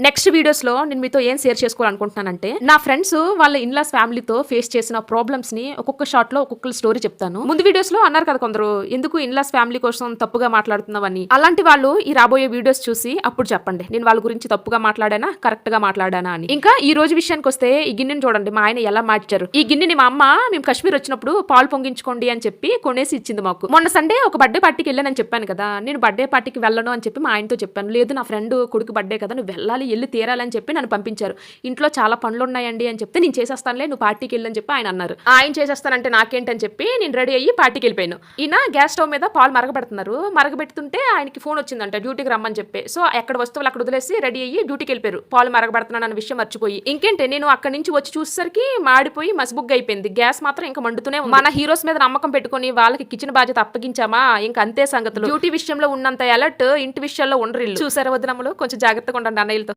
Next వీడియోస్లో నేను మీతో ఏం షేర్ చేసుకోవాలనుకుంటున్నానంటే నా ఫ్రెండ్స్ వాళ్ళ ఇన్లాస్ ఫ్యామిలీతో ఫేస్ చేసిన ప్రాబ్లమ్స్ని ఒక్కొక్క షాట్లో ఒక్కొక్క స్టోరీ చెప్తాను. ముందు వీడియోస్లో అన్నారు కదా కొందరు ఎందుకు ఇన్లాస్ ఫ్యామిలీ కోసం తప్పుగా మాట్లాడుతున్నావని? అలాంటి వాళ్ళు ఈ రాబోయే వీడియోస్ చూసి అప్పుడు చెప్పండి. నేను వాళ్ళ గురించి తప్పుగా మాట్లాడానా? కరెక్ట్గా మాట్లాడానా? అని. ఇంకా ఈ రోజు విషయానికి వస్తే ఈ గిన్నెని చూడండి. మా ఆయన ఎలా మార్చారు. ఈ గిన్నెని మా అమ్మ మేము కాశ్మీర్ వచ్చినప్పుడు పాలు పొంగించుకోండి అని చెప్పి కొనేసి ఇచ్చింది మాకు. మొన్న సండే ఒక బర్త్డే పార్టీకి వెళ్ళానని చెప్పాను కదా. నేను బర్త్డే పార్టీకి వెళ్ళను అని చెప్పి మా ఆయనతో చెప్పాను. లేదు నా ఫ్రెండ్ కొడుకు బర్త్డే కదా నువ్వు వెళ్ళాలి వెళ్ళి తీరాలని చెప్పి నన్ను పంపించారు. ఇంట్లో చాలా పనులు ఉన్నాయండి అని చెప్తే నేను చేసేస్తానులే నువ్వు పార్టీకి వెళ్ళని చెప్పి ఆయన అన్నారు. ఆయన చేసేస్తానంటే నాకేంటని చెప్పి నేను రెడీ అయ్యి పార్టీకి వెళ్ళిపోయాను. ఈయన గ్యాస్ స్టవ్ మీద పాలు మరగబెడుతున్నారు. మరగబెడుతుంటే ఆయనకి ఫోన్ వచ్చిందంట డ్యూటీకి రమ్మని చెప్పి. సో ఎక్కడ వస్తువులు అక్కడ వదిలేసి రెడీ అయ్యి డ్యూటీకి వెళ్ళిపోయారు. పాలు మరగబెడుతున్నాను అన్న విషయం మర్చిపోయి. ఇంకేంటి నేను అక్కడి నుంచి వచ్చి చూసేసరికి మాడిపోయి మసిబుగ్ అయిపోయింది. గ్యాస్ మాత్రం ఇంకా మండుతూనే మన హీరోస్ మీద నమ్మకం పెట్టుకొని వాళ్ళకి కిచెన్ బాధ్యత అప్పగించామా? ఇంకా అంతే సంగతులు. డ్యూటీ విషయంలో ఉన్నంత అలర్ట్ ఇంటి విషయాల్లో ఉండరు చూసారా వదినములు కొంచెం జాగ్రత్తగా ఉండండి అన్నయ్యలతో.